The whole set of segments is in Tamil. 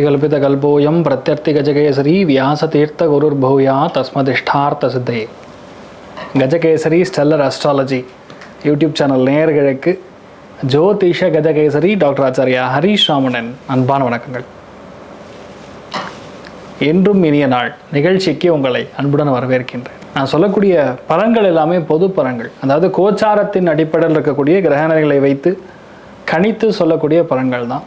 அர்த்திகல்பிதகல்போயம் பிரத்யர்த்திகஜகேசரி வியாசதீர்த்த குருர்பூயா தஸ்மதிஷ்டார்த்த சித்தே Gajakesari stellar astrology YouTube channel நேயர்களுக்கு ஜோதிஷ கஜகேசரி டாக்டர் ஆச்சாரியா ஹரீஷ் ராமணன் அன்பான வணக்கங்கள் என்றும் இனிய நாள் நிகழ்ச்சிக்கு உங்களை அன்புடன் வரவேற்கின்றேன் நான் சொல்லக்கூடிய பலன்கள் எல்லாமே பொது பலன்கள் அதாவது கோச்சாரத்தின் அடிப்படையில் இருக்கக்கூடிய கிரகணங்களை வைத்து கணித்து சொல்லக்கூடிய பலன்கள் தான்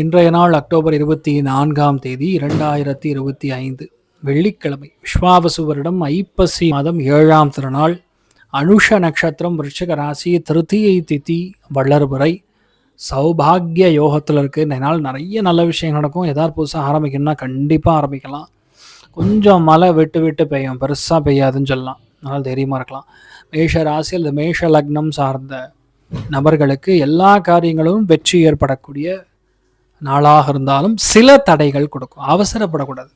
இன்றைய நாள் அக்டோபர் இருபத்தி நான்காம் தேதி இரண்டாயிரத்தி இருபத்தி ஐந்து. வெள்ளிக்கிழமை விஸ்வாவசு வருடம் ஐப்பசி மாதம் ஏழாம் திருநாள் அனுஷ நட்சத்திரம் ரிஷக ராசி திருத்தியை திதி வளர்புரை சௌபாகிய யோகத்தில் இருக்குது இந்த நாள் நிறைய நல்ல விஷயம் நடக்கும். எதாவது புதுசாக ஆரம்பிக்கணும்னா கண்டிப்பாக ஆரம்பிக்கலாம். கொஞ்சம் மழை விட்டு விட்டு பெய்யும். பெருசாக பெய்யாதுன்னு சொல்லலாம். அதனால் தைரியமாக இருக்கலாம். மேஷ ராசி அல்லது மேஷ லக்னம் சார்ந்த நபர்களுக்கு எல்லா காரியங்களும் வெற்றி ஏற்படக்கூடிய நாளாக இருந்தாலும் சில தடைகள் கொடுக்கும். அவசரப்படக்கூடாது.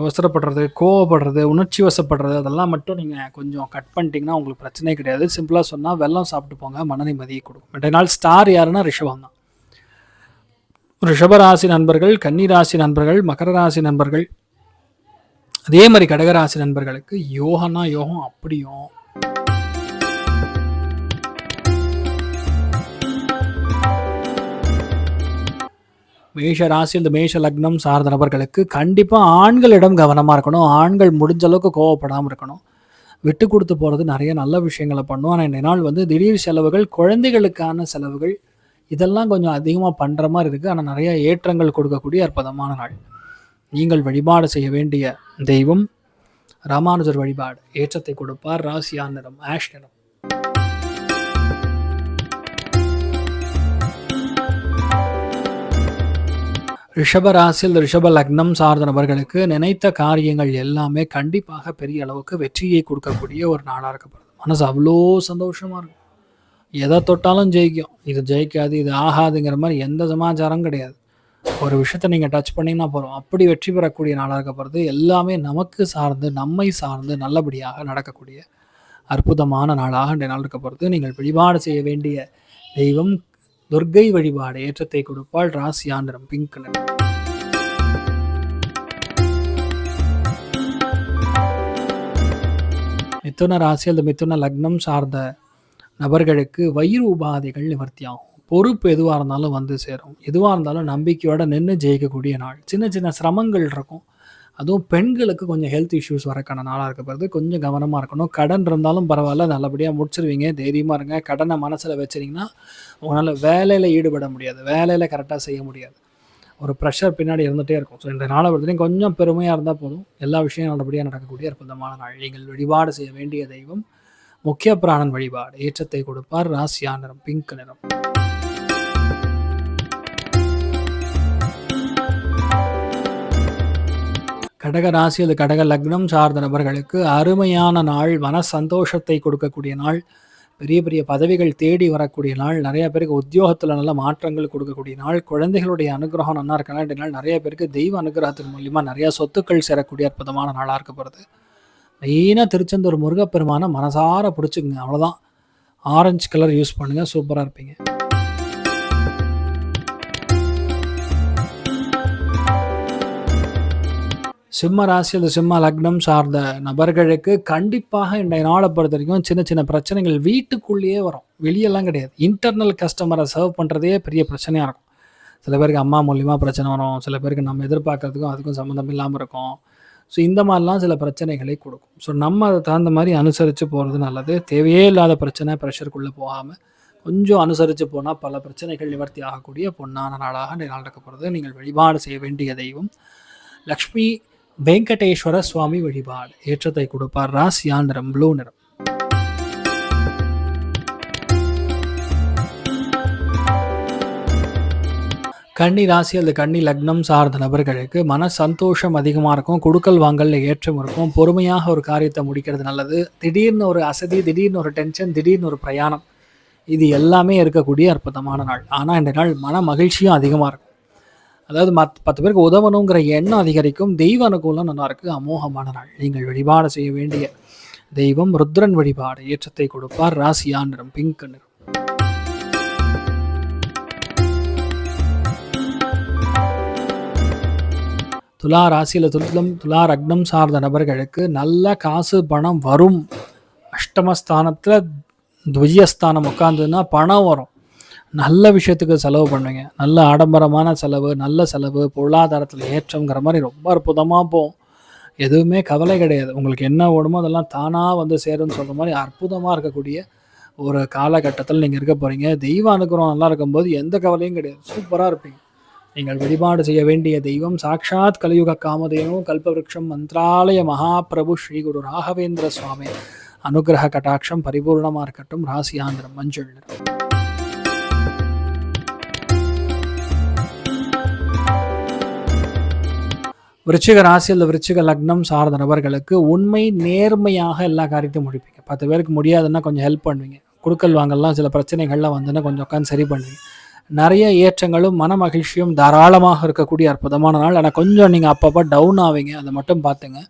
அவசரப்படுறது கோவப்படுறது உணர்ச்சி வசப்படுறது அதெல்லாம் மட்டும் நீங்கள் கொஞ்சம் கட் பண்ணிட்டீங்கன்னா உங்களுக்கு பிரச்சனையே கிடையாது. சிம்பிளாக சொன்னால் வெள்ளம் சாப்பிட்டு போங்க மன நிம்மதியை கொடுக்கும். ரெண்டு நாள் ஸ்டார் யாருன்னா ரிஷபம் தான். ரிஷபராசி நண்பர்கள் கன்னிராசி நண்பர்கள் மகர ராசி நண்பர்கள். அதே மாதிரி கடகராசி நண்பர்களுக்கு யோகன்னா யோகம் அப்படியும் மேஷ ராசி இந்த மேஷ லக்னம் சார்ந்த நபர்களுக்கு கண்டிப்பாக ஆண்களிடம் கவனமாக இருக்கணும். ஆண்கள் முடிஞ்ச அளவுக்கு கோவப்படாமல் இருக்கணும். விட்டு கொடுத்து போகிறது நிறைய நல்ல விஷயங்களை பண்ணும். ஆனால் இந்த நாள் வந்து திடீர் செலவுகள் குழந்தைகளுக்கான செலவுகள் இதெல்லாம் கொஞ்சம் அதிகமாக பண்ணுற மாதிரி இருக்குது ஆனால் நிறைய ஏற்றங்கள் கொடுக்கக்கூடிய அற்புதமான நாள். நீங்கள் வழிபாடு செய்ய வேண்டிய தெய்வம் ராமானுஜர் வழிபாடு ஏற்றத்தை கொடுப்பார். ராசியான் நிறம் ஆஷ் நிறம். ரிஷபராசியில் ரிஷப லக்னம் சார்ந்த நபர்களுக்கு நினைத்த காரியங்கள் எல்லாமே கண்டிப்பாக பெரிய அளவுக்கு வெற்றியை கொடுக்கக்கூடிய ஒரு நாளாக இருக்கப்படுது மனசு அவ்வளோ சந்தோஷமாக இருக்கும் எதை தொட்டாலும் ஜெயிக்கும். இது ஜெயிக்காது இது ஆகாதுங்கிற மாதிரி எந்த சமாச்சாரம் கிடையாது. ஒரு விஷயத்த நீங்கள் டச் பண்ணிங்கன்னா போகிறோம் அப்படி வெற்றி பெறக்கூடிய நாளாக இருக்கப்படுறது எல்லாமே நமக்கு சார்ந்து நம்மை சார்ந்து நல்லபடியாக நடக்கக்கூடிய அற்புதமான நாளாக இந்த நாள் இருக்கப்படுறது நீங்கள் வழிபாடு செய்ய வேண்டிய தெய்வம் துர்க்கை வழிபாடு ஏற்றத்தை கொடுப்பாள் ராசியா நிறம் பிங்க் நிறம் மிதுன ராசி அல்லது மிதுன லக்னம் சார்ந்த நபர்களுக்கு வயிறு உபாதைகள் நிவர்த்தியாகும். பொறுப்பு எதுவாக இருந்தாலும் வந்து சேரும். எதுவாக இருந்தாலும் நம்பிக்கையோட நின்று ஜெயிக்கக்கூடிய நாள். சின்ன சின்ன சிரமங்கள் இருக்கும். அதுவும் பெண்களுக்கு கொஞ்சம் ஹெல்த் இஷ்யூஸ் வரக்கான நாளாக இருக்கப்படுறது கொஞ்சம் கவனமாக இருக்கணும். கடன் இருந்தாலும் பரவாயில்ல. நல்லபடியாக முடிச்சிருவீங்க. தைரியமாக இருங்க. கடனை மனசில் வச்சுருங்கன்னா உங்களால் வேலையில் ஈடுபட முடியாது. வேலையில் கரெக்டாக செய்ய முடியாது. ஒரு ப்ரெஷர் பின்னாடி இருந்துகிட்டே இருக்கும். ஸோ இந்த நாளை பொறுத்தவரைக்கும் கொஞ்சம் பெருமையாக இருந்தால் போதும். எல்லா விஷயம் நல்லபடியாக நடக்கக்கூடிய அற்புதமான நாள். நீங்கள் வழிபாடு செய்ய வேண்டிய தெய்வம் முக்கிய பிராணன் வழிபாடு. ஏற்றத்தை கொடுப்பார். ராசியா நிறம் பிங்க் நிறம். கடக ராசி அது கடக லக்னம் சார்ந்த நபர்களுக்கு அருமையான நாள் மன சந்தோஷத்தை கொடுக்கக்கூடிய நாள் பெரிய பெரிய பதவிகள் தேடி வரக்கூடிய நாள் நிறைய பேருக்கு உத்தியோகத்தில் நல்ல மாற்றங்கள் கொடுக்கக்கூடிய நாள் குழந்தைகளுடைய அனுகிரகம் நல்லா இருக்கனால நாள் நிறைய பேருக்கு தெய்வ அனுகிரகத்தின் மூலியமாக நிறையா சொத்துக்கள் சேரக்கூடிய அற்புதமான நாளாக இருக்க போகிறது மெயினாக திருச்செந்தூர் முருகப்பெருமான மனசார பிடிச்சிக்குங்க அவ்வளோதான் ஆரஞ்சு கலர் யூஸ் பண்ணுங்கள் சூப்பராக இருப்பீங்க. சிம்ம ராசி அல்லது சிம்ம லக்னம் சார்ந்த நபர்களுக்கு கண்டிப்பாக இன்றைய நாளை பொறுத்த வரைக்கும் சின்ன சின்ன பிரச்சனைகள் வீட்டுக்குள்ளேயே வரும். வெளியெல்லாம் கிடையாது. இன்டர்னல் கஸ்டமரை சர்வ் பண்ணுறதே பெரிய பிரச்சனையாக இருக்கும். சில பேருக்கு அம்மா மூலியமாக பிரச்சனை வரும். சில பேருக்கு நம்ம எதிர்பார்க்கறதுக்கும் அதுக்கும் சம்மந்தம் இல்லாமல் இருக்கும். ஸோ இந்த மாதிரிலாம் சில பிரச்சனைகளை கொடுக்கும். ஸோ நம்ம அதை தகுந்த மாதிரி அனுசரித்து போகிறது நல்லது. தேவையே இல்லாத பிரச்சனை ப்ரெஷருக்குள்ளே போகாமல் கொஞ்சம் அனுசரித்து போனால் பல பிரச்சனைகள் நிவர்த்தி ஆகக்கூடிய பொன்னான நாளாக நாள் இருக்க போகிறது நீங்கள் வழிபாடு செய்ய வேண்டிய தெய்வம். லக்ஷ்மி வெங்கடேஸ்வர சுவாமி வழிபாடு. ஏற்றத்தை கொடுப்பார் ராசி நிறம் ப்ளூ நிறம். கன்னி ராசி அல்லது கன்னி லக்னம் சார்ந்த நபர்களுக்கு மன சந்தோஷம் அதிகமாக இருக்கும். கொடுக்கல் வாங்கல்ல ஏற்றம் இருக்கும். பொறுமையாக ஒரு காரியத்தை முடிக்கிறது நல்லது. திடீர்னு ஒரு அசதி திடீர்னு ஒரு டென்ஷன் திடீர்னு ஒரு பிரயாணம். இது எல்லாமே இருக்கக்கூடிய அற்புதமான நாள். ஆனால் இந்த நாள் மன மகிழ்ச்சியும் அதிகமாக இருக்கும். அதாவது மத் பத்து பேருக்கு உதவணுங்கிற எண்ணம் அதிகரிக்கும். தெய்வ அனுகூலம் நல்லாயிருக்கு அமோகமான நாள். நீங்கள் வழிபாடு செய்ய வேண்டிய தெய்வம் ருத்ரன் வழிபாடு. ஏற்றத்தை கொடுப்பார். ராசியா நிறம் பிங்க் நிறம். துலா ராசியில் துலம் துலா ரக்னம் சார்ந்த நபர்களுக்கு நல்ல காசு பணம் வரும். அஷ்டமஸ்தானத்தில் துவஜஸ்தானம் உட்காந்துன்னா பணம் வரும். நல்ல விஷயத்துக்கு செலவு பண்ணுவீங்க. நல்ல ஆடம்பரமான செலவு நல்ல செலவு பொருளாதாரத்தில் ஏற்றங்கிற மாதிரி ரொம்ப அற்புதமாக போகும். எதுவுமே கவலை கிடையாது. உங்களுக்கு என்ன ஓடுமோ அதெல்லாம் தானாக வந்து சேரும்னு சொல்கிற மாதிரி அற்புதமாக இருக்கக்கூடிய ஒரு காலகட்டத்தில் நீங்கள் இருக்க போகிறீங்க தெய்வ அனுகிரகம் நல்லா இருக்கும்போது எந்த கவலையும் கிடையாது. சூப்பராக இருப்பீங்க. நீங்கள் வழிபாடு செய்ய வேண்டிய தெய்வம் சாக்ஷாத் கலியுக காமதேனும் கல்பவருஷம் மந்திராலய மகாபிரபு ஸ்ரீ குரு ராகவேந்திர சுவாமி. அனுகிரக கட்டாட்சம் பரிபூர்ணமாக இருக்கட்டும். ராசியாந்திரம் மஞ்சள் நிறம். விருச்சிக ராசி அல்லது விருச்சிக லக்னம் சார்ந்த நபர்களுக்கு உண்மை நேர்மையாக எல்லா காரியத்தையும் முடிப்பீங்க. பத்து பேருக்கு முடியாதுன்னா கொஞ்சம் ஹெல்ப் பண்ணுவீங்க. குடுக்கல் வாங்கலாம் சில பிரச்சனைகள்லாம் வந்துன்னா கொஞ்சம் உட்காந்து சரி பண்ணுவீங்க. நிறைய ஏற்றங்களும் மன மகிழ்ச்சியும் தாராளமாக இருக்கக்கூடிய அற்புதமான நாள். ஆனால் கொஞ்சம் நீங்கள் அப்பப்போ டவுன் ஆவீங்க. அதை மட்டும் பார்த்துங்க.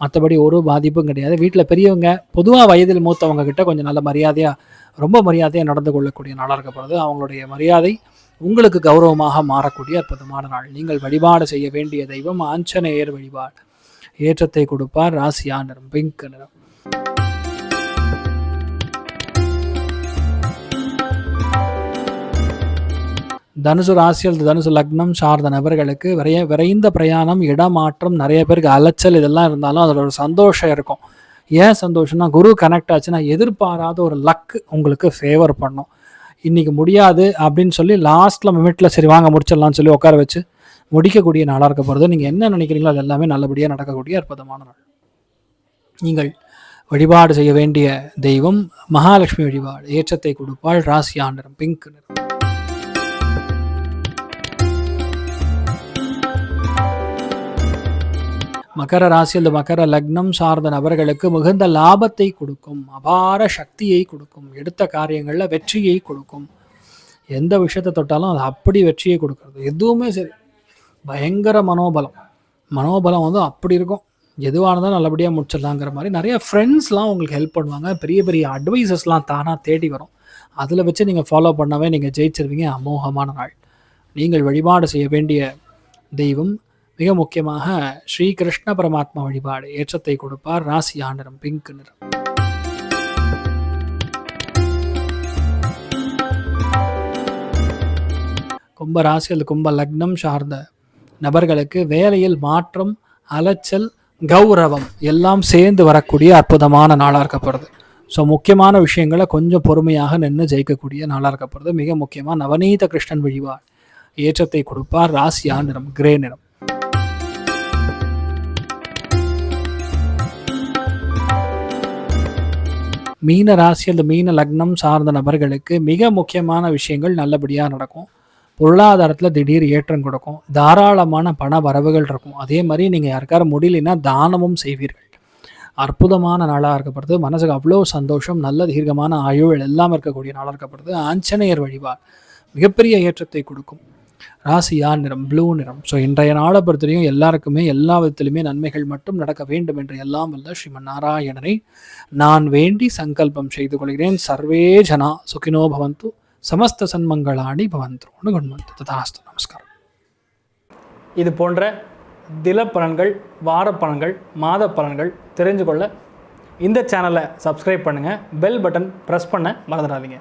மற்றபடி ஒரு பாதிப்பும் கிடையாது. வீட்டில் பெரியவங்க பொதுவாக வயதில் மூத்தவங்க கிட்ட கொஞ்சம் நல்ல மரியாதையாக ரொம்ப மரியாதையாக நடந்து கொள்ளக்கூடிய நாளாக இருக்கப்படுது அவங்களுடைய மரியாதை உங்களுக்கு கௌரவமாக மாறக்கூடிய அற்புதமான நாள். நீங்கள் வழிபாடு செய்ய வேண்டிய தெய்வம் ஆஞ்சநேயர் வழிபாடு. ஏற்றத்தை கொடுப்பார் ராசியா நிறம் பிங்க் நிறம் தனுசு ராசியல் தனுசு லக்னம் சார்ந்த நபர்களுக்கு விரைய விரைந்த பிரயாணம் இடமாற்றம் நிறைய பேருக்கு அலைச்சல் இதெல்லாம் இருந்தாலும் அதில் ஒரு சந்தோஷம் இருக்கும். ஏன் சந்தோஷம்னா குரு கனெக்ட் ஆச்சுன்னா எதிர்பாராத ஒரு லக் உங்களுக்கு ஃபேவர் பண்ணும். இன்னைக்கு முடியாது அப்படின்னு சொல்லி லாஸ்ட்ல மினிட்ல சரி வாங்க முடிச்சிடலாம்னு சொல்லி உட்கார வச்சு முடிக்கக்கூடிய நாளாக இருக்க போகிறது நீங்கள் என்ன நினைக்கிறீங்களோ அது எல்லாமே நல்லபடியாக நடக்கக்கூடிய அற்புதமான நாள். நீங்கள் வழிபாடு செய்ய வேண்டிய தெய்வம் மகாலட்சுமி வழிபாடு. ஏற்றத்தை கொடுப்பாள் ராசி ஆண்டரம் பிங்க் நிறம். மகர ராசி அல்லது மகர லக்னம் சார்ந்த நபர்களுக்கு மிகுந்த லாபத்தை கொடுக்கும் அபார சக்தியை கொடுக்கும் எடுத்த காரியங்களில் வெற்றியை கொடுக்கும். எந்த விஷயத்தை தொட்டாலும் அது அப்படி வெற்றியை கொடுக்கறது. எதுவுமே சரி. பயங்கர மனோபலம். மனோபலம் வந்து அப்படி இருக்கும். எதுவாக இருந்தாலும் நல்லபடியாக முடிச்சிடலாங்கிற மாதிரி நிறைய ஃப்ரெண்ட்ஸ்லாம் உங்களுக்கு ஹெல்ப் பண்ணுவாங்க. பெரிய பெரிய அட்வைசஸ்லாம் தானாக தேடி வரும். அதில் வச்சு நீங்கள் ஃபாலோ பண்ணவே நீங்கள் ஜெயிச்சிருவீங்க. அமோகமான நாள். நீங்கள் வழிபாடு செய்ய வேண்டிய தெய்வம் மிக முக்கியமாக ஸ்ரீகிருஷ்ண பரமாத்மா வழிபாடு ஏற்றத்தை கொடுப்பார். ராசி ஆண்டரம் பிங்க் நிறம். கும்ப ராசி அல்லது கும்ப லக்னம் சார்ந்த நபர்களுக்கு வேலையில் மாற்றம் அலைச்சல் கௌரவம் எல்லாம் சேர்ந்து வரக்கூடிய அற்புதமான நாளாக இருக்கப்படுது. ஸோ முக்கியமான விஷயங்களை கொஞ்சம் பொறுமையாக நின்று ஜெயிக்கக்கூடிய நாளாக இருக்கப்படுது. மிக முக்கியமாக நவநீத கிருஷ்ணன் வழிபாடு. ஏற்றத்தை கொடுப்பார். ராசியா நிறம் கிரே நிறம். மீன ராசி அல்லது மீன லக்னம் சார்ந்த நபர்களுக்கு மிக முக்கியமான விஷயங்கள் நல்லபடியாக நடக்கும். பொருளாதாரத்தில் திடீர் ஏற்றம் கொடுக்கும். தாராளமான பண வரவுகள் இருக்கும். அதே மாதிரி நீங்கள் யாருக்கார முடியலன்னா தானமும் செய்வீர்கள். அற்புதமான நாளாக இருக்கப்படுது. மனசுக்கு அவ்வளோ சந்தோஷம். நல்ல தீர்க்கமான ஆயுள் எல்லாம் இருக்கக்கூடிய நாளாக இருக்கப்படுது. ஆஞ்சநேயர் வழிபாடு மிகப்பெரிய ஏற்றத்தை கொடுக்கும். ராசியா நிறம்? ப்ளூ நிறம். ஸோ இன்றைய நாளை பொறுத்தவரையும் எல்லாருக்குமே எல்லா விதத்திலுமே நன்மைகள் மட்டும் நடக்க வேண்டும் என்று எல்லாம் வல்ல ஸ்ரீமன் நாராயணனை நான் வேண்டி சங்கல்பம் செய்து கொள்கிறேன். சர்வே ஜனா சுகினோ பவந்து சமஸ்த சன்மங்களாணி பவந்து. குண்மந்து ததாஸ்து. நமஸ்காரம். இது போன்ற தில பலன்கள் வார பலன்கள் மாத பலன்கள் தெரிஞ்சு கொள்ள இந்த சேனலை சப்ஸ்கிரைப் பண்ணுங்கள் பெல் பட்டன் ப்ரெஸ் பண்ண மறந்துடாதீங்க.